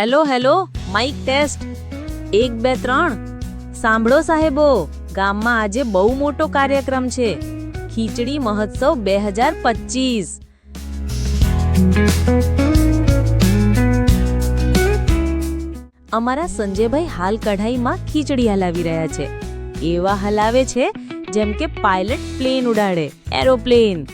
Hello hello Mike test એક, બે, ત્રણ. સાંભળો સાહેબો, ગામમાં આજે બહુ મોટો કાર્યક્રમ છે. ખીચડી મહોત્સવ બે હજાર પચીસ. અમારા સંજયભાઈ હાલ કઢાઈમાં ખીચડી હલાવી રહ્યા છે. એવા હલાવે છે જેમ કે પાયલટ પ્લેન ઉડાડે એરોપ્લેન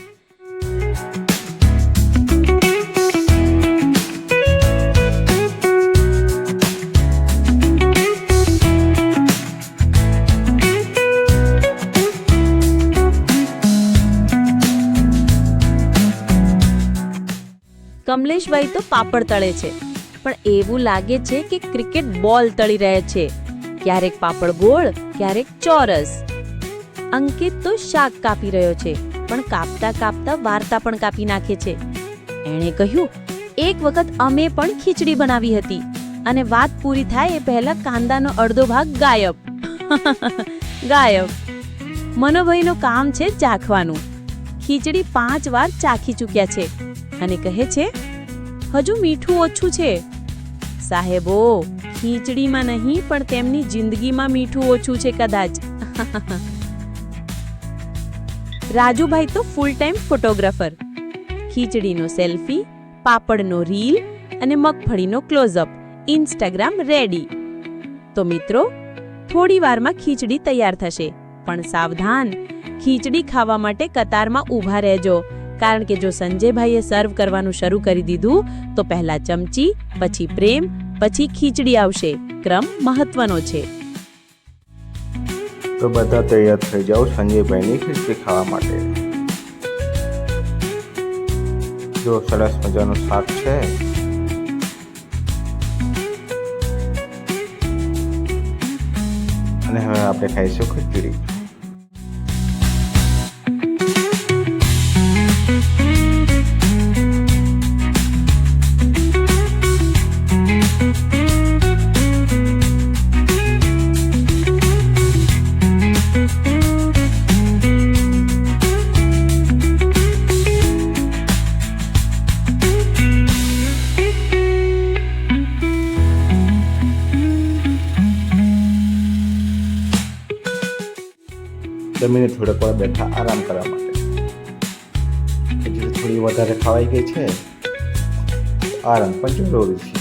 કમલેશભાઈ તો પાપડ તળે છે. પણ એવું લાગે છે કે ક્રિકેટ બોલ તળી રહે છે. ક્યારેક પાપડ ગોળ, ક્યારેક ચોરસ. અંકિત તો શાક કાપી રહ્યો છે, પણ કાપતા કાપતા વાર્તા પણ કાપી નાખે છે. એણે કહ્યું, એક વખત અમે પણ ખીચડી બનાવી હતી અને વાત પૂરી થાય એ પહેલા કાંદાનો અડધો ભાગ ગાયબ. ગાયબ. મનોભાઈનું કામ છે ચાખવાનું. ખીચડી પાંચ વાર ચાખી ચૂક્યા છે અને કહે છે હજુ મીઠું ઓછું છે. સાહેબો, ખીચડીમાં નહીં, પણ તેમની જિંદગીમાં મીઠું ઓછું છે કદાચ. રાજુભાઈ તો ફૂલ ટાઈમ ફોટોગ્રાફર ખીચડીનો સેલ્ફી પાપડનો રીલ અને મગફળીનો ક્લોઝઅપ ઇન્સ્ટાગ્રામ રેડી તો મિત્રો, થોડી વારમાં ખીચડી તૈયાર થશે. પણ સાવધાન, ખીચડી ખાવા માટે કતારમાં ઊભા રહેજો. કારણ કે જો સંજયભાઈએ સર્વ કરવાનું શરૂ કરી દીધું, તો પહેલા ચમચી, પછી પ્રેમ, પછી ખીચડી આવશે. ક્રમ મહત્વનો છે. તો બધા તૈયાર થઈ જાઓ સંજયભાઈની ખીચડી ખાવા માટે. જો સરસ મજાનું શાક છે. અને હવે આપણે ખાઈશું ખીચડી. જમીને થોડાક વાર બેઠા આરામ કરવા માટે હજી થોડી વધારે ખવાઈ ગઈ છે આરામ પણ જરૂરી છે